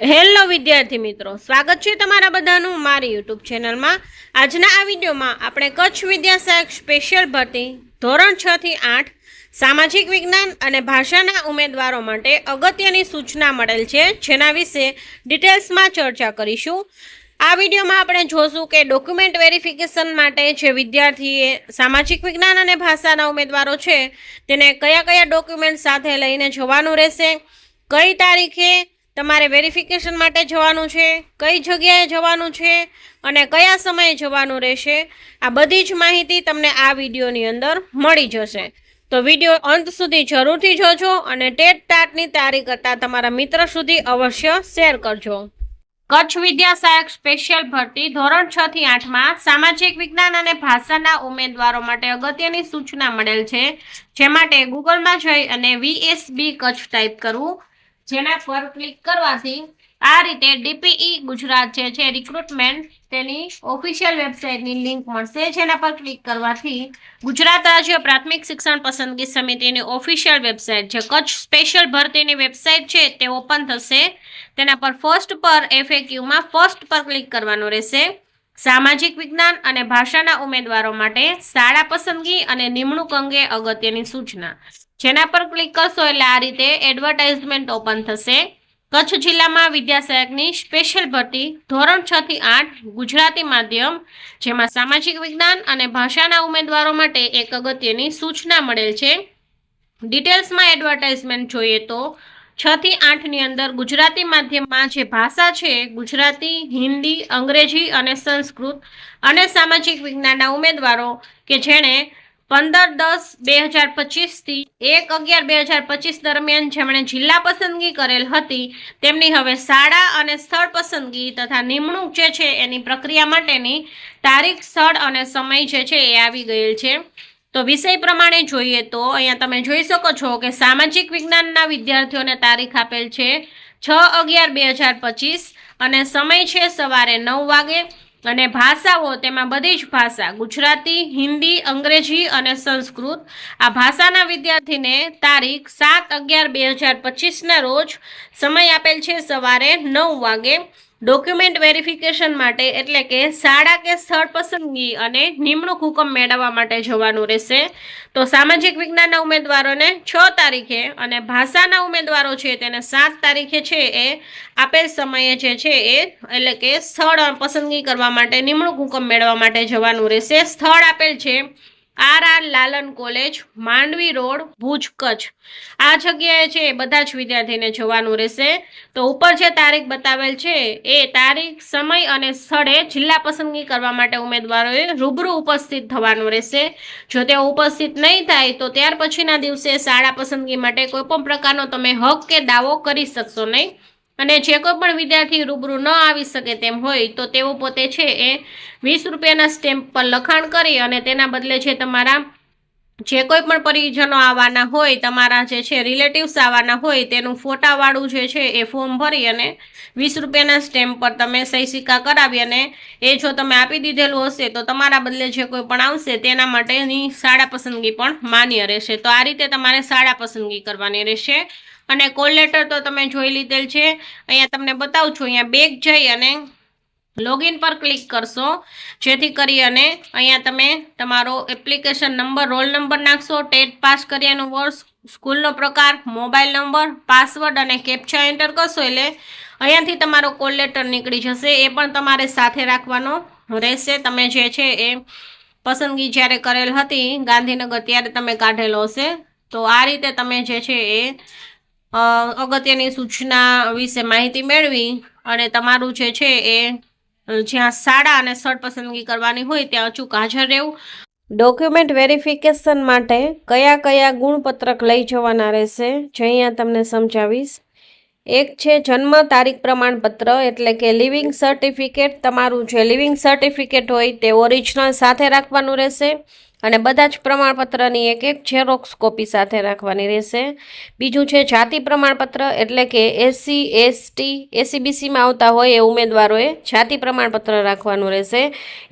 Hello વિદ્યાર્થી મિત્રો, સ્વાગત છે તમારા બધાનું મારી યુટ્યુબ ચેનલમાં. આજના આ વિડીયોમાં આપણે કચ્છ વિદ્યાસહાયક સ્પેશિયલ ભરતી ધોરણ છ થી આઠ સામાજિક વિજ્ઞાન અને ભાષાના ઉમેદવારો માટે અગત્યની સૂચના મળેલ છે, જેના વિશે ડિટેલ્સમાં ચર્ચા કરીશું. આ વિડીયોમાં આપણે જોશું કે ડોક્યુમેન્ટ વેરિફિકેશન માટે જે વિદ્યાર્થીએ સામાજિક વિજ્ઞાન અને ભાષાના ઉમેદવારો છે, તેને કયા કયા ડોક્યુમેન્ટ સાથે લઈને જવાનું રહેશે, કઈ તારીખે તમારે વેરિફિકેશન માટે જવાનું છે, કઈ જગ્યાએ જવાનું છે અને કયા સમયે જવાનું રહેશે, આ બધી જ માહિતી તમને આ વિડીયોની અંદર મળી જશે. તો વીડિયો અંત સુધી જરૂરથી જોજો અને ટેટ ટાટની તારીખ હતા તમારા મિત્ર સુધી અવશ્ય શેર કરજો. કચ્છ વિદ્યા સહાયક સ્પેશિયલ ભરતી ધોરણ છ થી આઠમાં સામાજિક વિજ્ઞાન અને ભાષાના ઉમેદવારો માટે અગત્યની સૂચના મળેલ છે. જે માટે ગૂગલમાં જઈ અને વીએસબી કચ્છ ટાઈપ કરવું. જેના પર ક્લિક કરવાથી આ રીતે ડીપીઈ ગુજરાત જે છે રિક્રુટમેન્ટ તેની ઓફિશિયલ વેબસાઇટની લિંક મળશે. જેના પર ક્લિક કરવાથી ગુજરાત રાજ્ય પ્રાથમિક શિક્ષણ પસંદગી સમિતિની ઓફિશિયલ વેબસાઇટ છે કચ્છ સ્પેશિયલ ભરતીની વેબસાઇટ છે, તે ઓપન થશે. તેના પર ફર્સ્ટ પર એફએક્યુમાં ફર્સ્ટ પર ક્લિક કરવાનું રહેશે. સામાજિક વિજ્ઞાન અને ભાષાના ઉમેદવારો માટે શાળા પસંદગી અને નિમણૂક અંગે અગત્યની સૂચના. જેના પર ક્લિક કરશો એટલે આ રીતે એડવર્ટાઇઝમેન્ટ ઓપન થશે. કચ્છ જિલ્લામાં વિદ્યાસહાયકની સ્પેશિયલ ભરતી ધોરણ છ થી આઠ ગુજરાતી માધ્યમ, જેમાં સામાજિક વિજ્ઞાન અને ભાષાના ઉમેદવારો માટે એક અગત્યની સૂચના મળેલ છે. ડિટેલ્સમાં એડવર્ટાઇઝમેન્ટ જોઈએ તો છ થી આઠની અંદર ગુજરાતી માધ્યમમાં જે ભાષા છે, ગુજરાતી, હિન્દી, અંગ્રેજી અને સંસ્કૃત અને સામાજિક વિજ્ઞાનના ઉમેદવારો કે જેણે પંદર દસ બે હજાર પચીસથી એક અગિયાર બે હજાર પચીસ દરમિયાન જેમણે જિલ્લા પસંદગી કરેલ હતી, તેમની હવે શાળા અને સ્થળ પસંદગી તથા નિમણૂક જે છે એની પ્રક્રિયા માટેની તારીખ, સ્થળ અને સમય જે છે એ આવી ગયેલ છે. તો વિષય પ્રમાણે જોઈએ તો અહીંયા તમે જોઈ શકો છો કે સામાજિક વિજ્ઞાનના વિદ્યાર્થીઓને તારીખ આપેલ છે છ અગિયાર બે હજાર પચીસ અને સમય છે સવારે નવ વાગે. અને ભાષાઓ, તેમાં બધી જ ભાષા, ગુજરાતી, હિન્દી, અંગ્રેજી અને સંસ્કૃત, આ ભાષાના વિદ્યાર્થીને તારીખ સાત અગિયાર બે હજાર પચીસના રોજ સમય આપેલ છે સવારે નવ વાગે. ડોક્યુમેન્ટ વેરિફિકેશન માટે એટલે કે શાળા કે સ્થળ પસંદગી અને નિમણૂક હુકમ મેળવવા માટે જવાનું રહેશે. તો સામાજિક વિજ્ઞાનના ઉમેદવારોને છ તારીખે અને ભાષાના ઉમેદવારો છે તેને સાત તારીખે છે એ આપેલ સમયે જે છે એ એટલે કે સ્થળ પસંદગી કરવા માટે નિમણૂક હુકમ મેળવવા માટે જવાનું રહેશે. સ્થળ આપેલ છે R R Lalan college, Mandvi road, Bhuj Kutch. આ જગ્યાએ છે એ બધા જ વિદ્યાર્થીને જવાનું રહેશે. તો ઉપર જે તારીખ બતાવેલ છે એ તારીખ, સમય અને સ્થળે જિલ્લા પસંદગી કરવા માટે ઉમેદવારોએ રૂબરૂ ઉપસ્થિત થવાનું રહેશે. જો તેઓ ઉપસ્થિત નહીં થાય, તો ત્યાર પછીના દિવસે શાળા પસંદગી માટે કોઈ પણ પ્રકારનો તમે હક કે દાવો કરી શકશો નહીં. અને જે કોઈ પણ વિદ્યાર્થી રૂબરૂ ન આવી શકે તેમ હોય, તો તેઓ પોતે છે એ વીસ રૂપિયાના સ્ટેમ્પ પર લખાણ કરી અને તેના બદલે છે તમારા જે કોઈ પણ પરિજનો આવવાના હોય, તમારા જે છે રિલેટિવ્સ આવવાના હોય, તેનું ફોટાવાળું જે છે એ ફોર્મ ભરી અને વીસ રૂપિયાના સ્ટેમ્પ પર તમે સહી સિક્કા કરાવી અને એ જો તમે આપી દીધેલું હશે, તો તમારા બદલે જે કોઈ પણ આવશે, તેના માટેની શાળા પસંદગી પણ માન્ય રહેશે. તો આ રીતે તમારે શાળા પસંદગી કરવાની રહેશે. અને કોલ લેટર તો તમે જોઈ લીધેલ છે. અહીંયા તમને બતાવું છું, અહીંયા બેગ જઈ અને લોગિન પર ક્લિક કરશો. જેથી કરી અને અહીંયા તમે તમારો એપ્લિકેશન નંબર રોલ નંબર નાખશો, ટેટ પાસ કર્યાનું વર્ષ, સ્કૂલનો પ્રકાર મોબાઈલ નંબર પાસવર્ડ અને કેપ્ચા એન્ટર કરશો એટલે અહીંયાથી તમારો કોલ લેટર નીકળી જશે. એ પણ તમારે સાથે રાખવાનો રહેશે. તમે જે છે એ પસંદગી જ્યારે કરેલ હતી ગાંધીનગર, ત્યારે તમે કાઢેલો હશે. તો આ રીતે તમે જે છે એ અગત્યની સૂચના વિશે માહિતી મેળવી અને તમારું જે છે એ જ્યાં શાળા અને સ્થળ પસંદગી કરવાની હોય ત્યાં અચૂક હાજર રહેવું. ડોક્યુમેન્ટ વેરિફિકેશન માટે કયા કયા ગુણપત્રક લઈ જવાના રહેશે, જે અહીંયા તમને સમજાવીશ. એક છે જન્મ તારીખ પ્રમાણપત્ર, એટલે કે લિવિંગ સર્ટિફિકેટ. તમારું જે લિવિંગ સર્ટિફિકેટ હોય તે ઓરિજિનલ સાથે રાખવાનું રહેશે. અને બધા જ પ્રમાણપત્રની એક એક ઝેરોક્સ કોપી સાથે રાખવાની રહેશે. બીજું છે જાતિ પ્રમાણપત્ર એટલે કે એસસી એસટી એસીબીસીમાં આવતા હોય એ ઉમેદવારોએ જાતિ પ્રમાણપત્ર રાખવાનું રહેશે.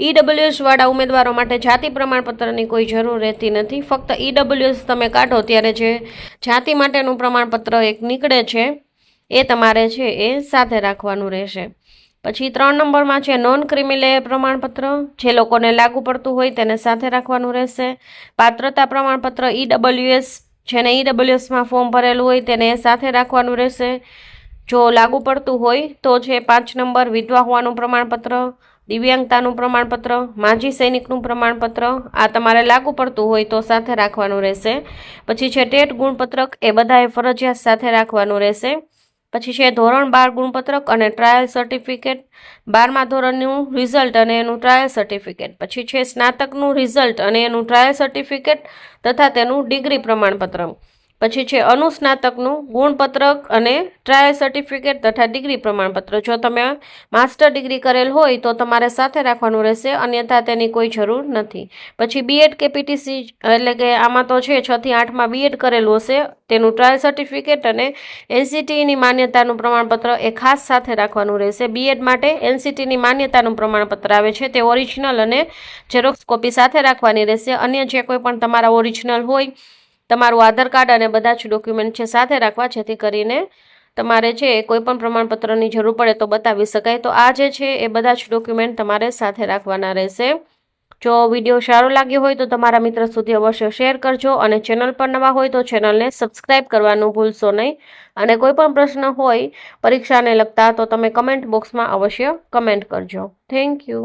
ઈડબ્લ્યુએસવાળા ઉમેદવારો માટે જાતિ પ્રમાણપત્રની કોઈ જરૂર રહેતી નથી. ફક્ત ઈડબ્લ્યુએસ તમે કાઢો ત્યારે જે જાતિ માટેનું પ્રમાણપત્ર એક નીકળે છે, એ તમારે છે એ સાથે રાખવાનું રહેશે. પછી ત્રણ નંબરમાં છે નોન ક્રિમિલેયર પ્રમાણપત્ર. જે લોકોને લાગુ પડતું હોય તેને સાથે રાખવાનું રહેશે. પાત્રતા પ્રમાણપત્ર ઈડબ્લ્યુએસ જેને ઈડબલ્યુએસમાં ફોર્મ ભરેલું હોય તેને સાથે રાખવાનું રહેશે. જો લાગુ પડતું હોય તો છે પાંચ નંબર વિધવા હોવાનું પ્રમાણપત્ર, દિવ્યાંગતાનું પ્રમાણપત્ર, માજી સૈનિકનું પ્રમાણપત્ર. આ તમારે લાગુ પડતું હોય તો સાથે રાખવાનું રહેશે. પછી છે ટેટ ગુણપત્રક, એ બધાએ ફરજિયાત સાથે રાખવાનું રહેશે. પછી છે ધોરણ બાર ગુણપત્રક અને ટ્રાયલ સર્ટિફિકેટ બારમા ધોરણનું રિઝલ્ટ અને એનું ટ્રાયલ સર્ટિફિકેટ પછી છે સ્નાતકનું રિઝલ્ટ અને એનું ટ્રાયલ સર્ટિફિકેટ તથા તેનું ડિગ્રી પ્રમાણપત્ર. પછી છે અનુસ્નાતકનું ગુણપત્રક અને ટ્રાયલ સર્ટિફિકેટ તથા ડિગ્રી પ્રમાણપત્ર. જો તમે માસ્ટર ડિગ્રી કરેલ હોય તો તમારે સાથે રાખવાનું રહેશે, અન્યથા તેની કોઈ જરૂર નથી. પછી બીએડ કે પીટીસી એટલે કે આમાં તો છે છથી આઠમાં બીએડ કરેલું હશે, તેનું ટ્રાયલ સર્ટિફિકેટ અને એનસીટીની માન્યતાનું પ્રમાણપત્ર એ ખાસ સાથે રાખવાનું રહેશે. બીએડ માટે એનસીટીની માન્યતાનું પ્રમાણપત્ર આવે છે, તે ઓરિજિનલ અને ઝેરોક્સ કોપી સાથે રાખવાની રહેશે. અન્ય જે કોઈ પણ તમારા ઓરિજિનલ હોય તમારું આધાર કાર્ડ અને બધા જ ડોક્યુમેન્ટ છે સાથે રાખવા, જેથી કરીને તમારે છે કોઈપણ પ્રમાણપત્રની જરૂર પડે તો બતાવી શકાય. તો આ જે છે એ બધા જ ડોક્યુમેન્ટ તમારે સાથે રાખવાના રહેશે. જો વીડિયો સારો લાગ્યો હોય તો તમારા મિત્ર સુધી અવશ્ય શેર કરજો અને ચેનલ પર નવા હોય તો ચેનલને સબસ્ક્રાઈબ કરવાનું ભૂલશો નહીં. અને કોઈ પણ પ્રશ્ન હોય પરીક્ષાને લગતા તો તમે કમેન્ટ બોક્સમાં અવશ્ય કમેન્ટ કરજો. Thank you.